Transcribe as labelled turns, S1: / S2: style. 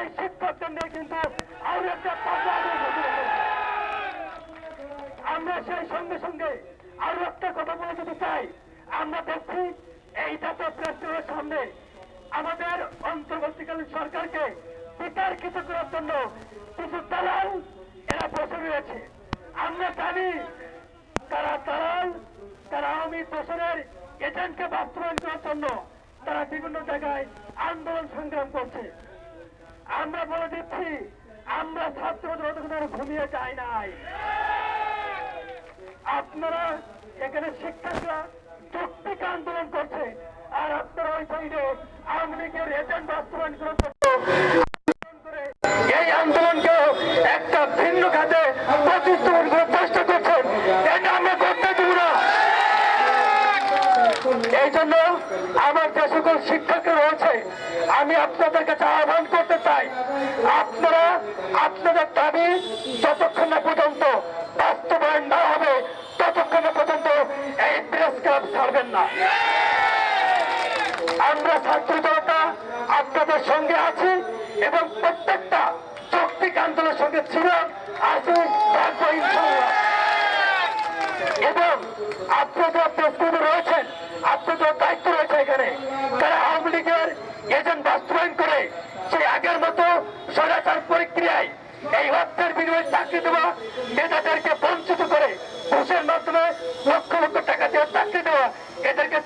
S1: এই শিক্ষকদের নিয়ে কিন্তু। আমরা সেই সঙ্গে সঙ্গে আরও একটা কথা বলে যেতে চাই। আমরা দেখছি এই জাতীয় প্রেসের সামনে আমাদের অন্তর্বর্তীকালীন সরকারকে বিতার্কিত করার জন্য কিছু দালাল এরা বসে রয়েছে। আমরা জানি তারা দালাল, তারা আওয়ামী দোষরের এজেন্টকে বাস্তবায়ন করার জন্য তারা বিভিন্ন জায়গায় আন্দোলন সংগ্রাম করছে। জনতা ঘুমিয়ে যায় নাই। আপনারা এখানে শিক্ষকরা চুক্তিকে আন্দোলন করছে। আর আপনারা ওই সাইডে আওয়ামী লীগের এজেন্ট বাস্তবায়ন আন্দোলন করে এই আন্দোলনকে একটা ভিন্ন খাতে প্রতিস্থাপন করার চেষ্টা করছেন এটা আমরা করতে দেব না এই জন্য আমার যে সকল শিক্ষকরা রয়েছে, আমি আপনাদের কাছে আহ্বান করতে চাই, আপনারা আপনাদের দাবি যতক্ষণ না পর্যন্ত বাস্তবায়ন না হবে, ততক্ষণ পর্যন্ত এই প্রেস ক্লাব ছাড়বেন না। আমরা ছাত্র জনতা আপনাদের সঙ্গে আছি এবং প্রত্যেকটা যৌক্তিক আন্দোলনের সঙ্গে ছিলাম আছি থাকব এবং আপনাদের এজেন্ট বাস্তবায়ন করে সেই আগের মতো সদাচার প্রক্রিয়ায় এই অর্থের বিনিময়ে চাকরি দেওয়া নেতাদেরকে বঞ্চিত করে ঘুষের মাধ্যমে লক্ষ লক্ষ টাকা দিয়ে চাকরি দেওয়া এদেরকে